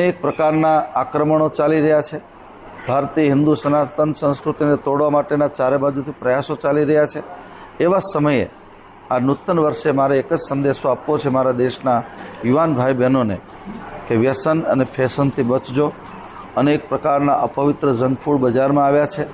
અનેક પ્રકારના આક્રમણો ચાલી રહ્યા છે. ભારતીય હિન્દુ સનાતન સંસ્કૃતિને તોડવા માટેના ચારે બાજુથી પ્રયાસો ચાલી રહ્યા છે. એવા સમયે આ નૂતન વર્ષે મારે એક જ સંદેશો આપવો છે મારા દેશના યુવાન ભાઈ બહેનોને કે વ્યસન અને ફેશનથી બચજો. અનેક પ્રકારના અપવિત્ર જંક ફૂડ બજારમાં આવ્યા છે.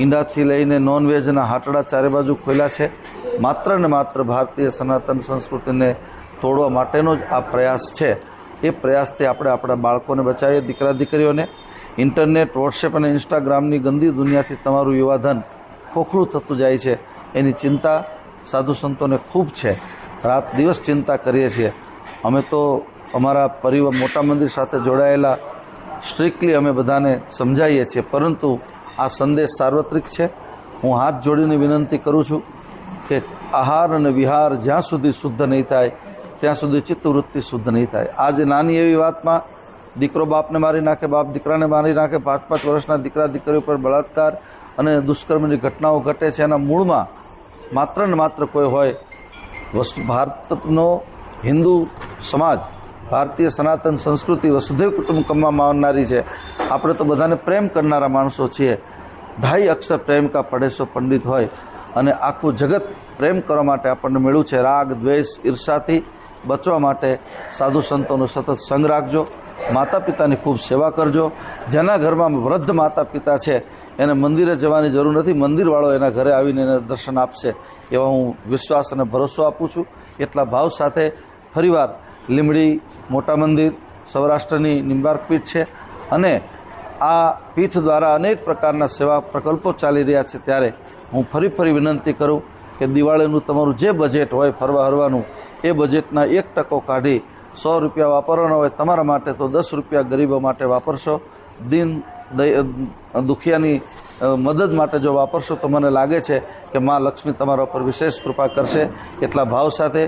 ઈંડાથી લઈને નોનવેજના હાટડા ચારે બાજુ ખોલ્યા છે. માત્ર ને માત્ર ભારતીય સનાતન સંસ્કૃતિને તોડવા માટેનો જ આ પ્રયાસ છે. એ પ્રયાસથી આપણે આપણા બાળકોને બચાવીએ, દીકરા દીકરીઓને. ઇન્ટરનેટ, વોટ્સએપ અને ઇન્સ્ટાગ્રામની ગંદી દુનિયાથી તમારું યુવાધન ખોખલું થતું જાય છે. એની ચિંતા સાધુ સંતોને ખૂબ છે. રાત દિવસ ચિંતા કરીએ છીએ. અમે તો અમારા પરિવાર, મોટા મંદિર સાથે જોડાયેલા, સ્ટ્રિક્ટલી અમે બધાને સમજાવીએ છીએ. પરંતુ આ સંદેશ સાર્વત્રિક છે. હું હાથ જોડીને વિનંતી કરું છું કે આહાર અને વિહાર જ્યાં સુધી શુદ્ધ નહીં થાય ત્યાં સુધી ચિત્તવૃત્તિ શુદ્ધ નહીં થાય. આજે નાની એવી વાતમાં દીકરો બાપને મારી નાખે, બાપ દીકરાને મારી નાખે, પાંચ પાંચ વર્ષના દીકરા દીકરીઓ પર બળાત્કાર અને દુષ્કર્મની ઘટનાઓ ઘટે છે. એના મૂળમાં માત્ર ને માત્ર કોઈ હોય વસ્તુ ભારતનો હિન્દુ સમાજ, ભારતીય સનાતન સંસ્કૃતિ વસુધૈવ કુટુંબકમમાં માનનારી છે. આપણે તો બધાને પ્રેમ કરનારા માણસો છીએ. ઢાઈ અક્ષર પ્રેમ કા પડેસો પંડિત હોય. અને આખું જગત પ્રેમ કરવા માટે આપણને મળ્યું છે. રાગ, દ્વેષ, ઈર્ષાથી બચવા માટે સાધુ સંતોનો સતત સંગ રાખજો. માતા પિતાની ખૂબ સેવા કરજો. જેના ઘરમાં વૃદ્ધ માતા પિતા છે, એને મંદિરે જવાની જરૂર નથી. મંદિરવાળો એના ઘરે આવીને એને દર્શન આપશે એવા હું વિશ્વાસ અને ભરોસો આપું છું. એટલા ભાવ સાથે ફરીવાર લીમડી મોટા મંદિર, સૌરાષ્ટ્રની નિંબાર્ક પીઠ છે અને આ પીઠ દ્વારા અનેક પ્રકારના સેવા પ્રકલ્પો ચાલી રહ્યા છે. ત્યારે હું ફરી ફરી વિનંતી કરું કે દિવાળીનું તમારું જે બજેટ હોય ફરવા હરવાનું એ બજેટના એક ટકો કાઢી સો રૂપિયા વાપરવાના હોય તમારા માટે તો દસ રૂપિયા ગરીબો માટે વાપરશો. દિન દુખિયાની મદદ માટે જો વાપરશો તો મને લાગે છે કે મા લક્ષ્મી તમારા ઉપર વિશેષ કૃપા કરશે. એટલા ભાવ સાથે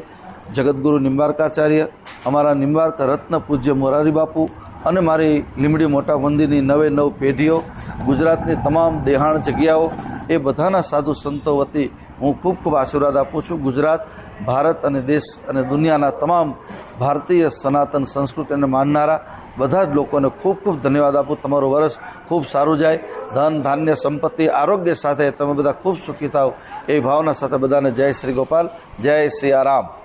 જગતગુરુ નિંબાર્કાચાર્ય, અમારા નિંબાર્ક રત્ન પૂજ્ય મોરારી બાપુ અને મારી લીમડી મોટા મંદિરની નવે નવ પેઢીઓ, ગુજરાતની તમામ દેહાણ જગ્યાઓ એ બધાના સાધુ સંતો વતી હું ખૂબ ખૂબ આશીર્વાદ આપું છું. ગુજરાત, ભારત અને દેશ અને દુનિયાના તમામ ભારતીય સનાતન સંસ્કૃતિને માનનારા બધા જ લોકોને ખૂબ ખૂબ ધન્યવાદ આપું. તમારું વર્ષ ખૂબ સારું જાય. ધન, ધાન્ય, સંપત્તિ, આરોગ્ય સાથે તમે બધા ખૂબ સુખી થાવ. એ ભાવના સાથે બધાને જય શ્રી ગોપાલ, જય સિયારામ